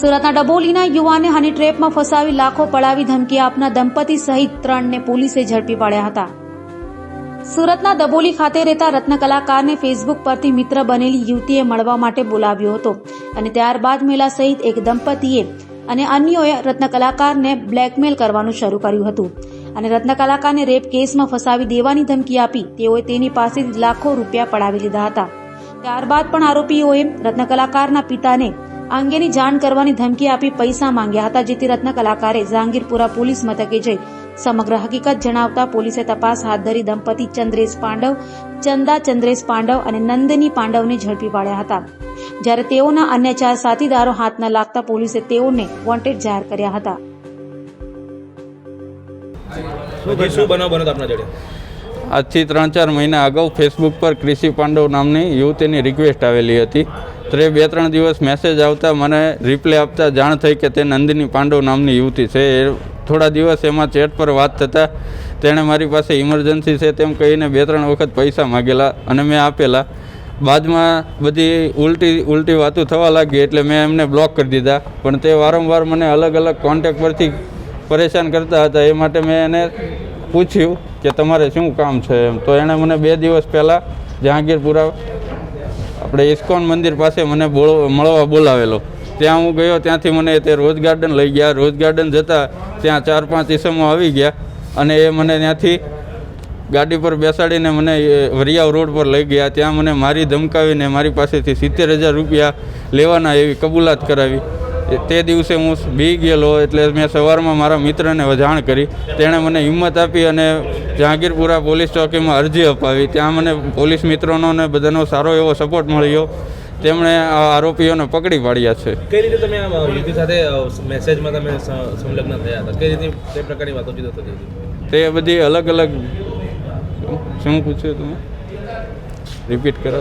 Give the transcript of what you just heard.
સુરતના ડબોલીના યુવાને હની ટ્રેપમાં ફસાવી લાખો પડાવી ધમકી આપનાર દંપતી સહિત ત્રણને પોલીસે ઝડપી પાડ્યા હતા. સુરતના દબોલી ખાતે રહેતા રત્ન કલાકારને ફેસબુક પરથી મિત્ર બનેલી યુવતીએ મળવા માટે બોલાવ્યો હતો અને ત્યારબાદ મેલા સહિત એક દંપતીએ અને અન્યોએ રત્ન કલાકારને બ્લેકમેલ કરવાનું શરૂ કર્યું હતું. અને રત્ન કલાકારને રેપ કેસમાં ફસાવી દેવાની ધમકી આપી તેઓએ તેની પાસેથી લાખો રૂપિયા પડાવી લીધા હતા. ત્યારબાદ પણ આરોપીઓએ રત્ન કલાકારના પિતાને આ અંગેની જાણ કરવાની ધમકી આપી પૈસા માંગ્યા હતા જેથી રત્ન કલાકારે જહાંગીરપુરા પોલીસ મથકે જઈ સમગ્ર હકીકત જણાવતા પોલીસે તપાસ હાથ ધરી દંપતી ચંદ્રેશ પાંડવ ચંદા ચંદ્રેશ પાંડવ અને નંદની પાંડવને ઝડપી પાડ્યા હતા. જ્યારે તેઓના અન્ય ચાર સાથીદારો હાથ ન લાગતા પોલીસે તેઓને વોન્ટેડ જાહેર કર્યા હતા. આજથી ત્રણ ચાર મહિના અગાઉ ફેસબુક પર કૃષિ પાંડવ નામની યુવતીની રિક્વેસ્ટ આવેલી હતી. ત્યારે બે ત્રણ દિવસ મેસેજ આવતા મને રિપ્લે આપતા જાણ થઈ કે તે નંદિની પાંડવ નામની યુવતી છે. એ થોડા દિવસ એમાં ચેટ પર વાત થતાં તેણે મારી પાસે ઇમરજન્સી છે તેમ કહીને બે ત્રણ વખત પૈસા માગેલા અને મેં આપેલા. બાદમાં બધી ઉલટી ઉલટી વાતો થવા લાગી એટલે મેં એમને બ્લોક કરી દીધા. પણ તે વારંવાર મને અલગ અલગ કોન્ટેક પરથી પરેશાન કરતા હતા. એ માટે મેં એને પૂછ્યું કે તમારે શું કામ છે એમ. તો એણે મને બે દિવસ પહેલાં જહાંગીરપુરા આપણે ઇસ્કોન મંદિર પાસે મને બોલો મળવા બોલાવેલો. ત્યાં હું ગયો, ત્યાંથી મને તે રોજ ગાર્ડન લઈ ગયા. રોજ ગાર્ડન જતાં ત્યાં ચાર પાંચ ઈસમો આવી ગયા અને એ મને ત્યાંથી ગાડી પર બેસાડીને મને વરિયાવ રોડ પર લઈ ગયા. ત્યાં મને મારી ધમકાવીને મારી પાસેથી સિત્તેર હજાર રૂપિયા લેવાના એવી કબૂલાત કરાવી. તે દિવસે હું બી ગયેલો એટલે મેં સવારમાં મારા મિત્રને જાણ કરી. તેણે મને હિંમત આપી અને જહાંગીરપુરા પોલીસ ચોકીમાં અરજી અપાવી. ત્યાં મને પોલીસ મિત્રોનો ને બધાનો સારો એવો સપોર્ટ મળ્યો. તેમણે આ આરોપીઓને પકડી પાડ્યા છે. કઈ રીતે તમે યુવતી સાથે મેસેજમાં તમે સંલગ્ન થયા હતા? કઈ રીતે તે પ્રકારની વાતો હતી તે બધી અલગ અલગ શું પૂછ્યું તમે? રિપીટ કરો.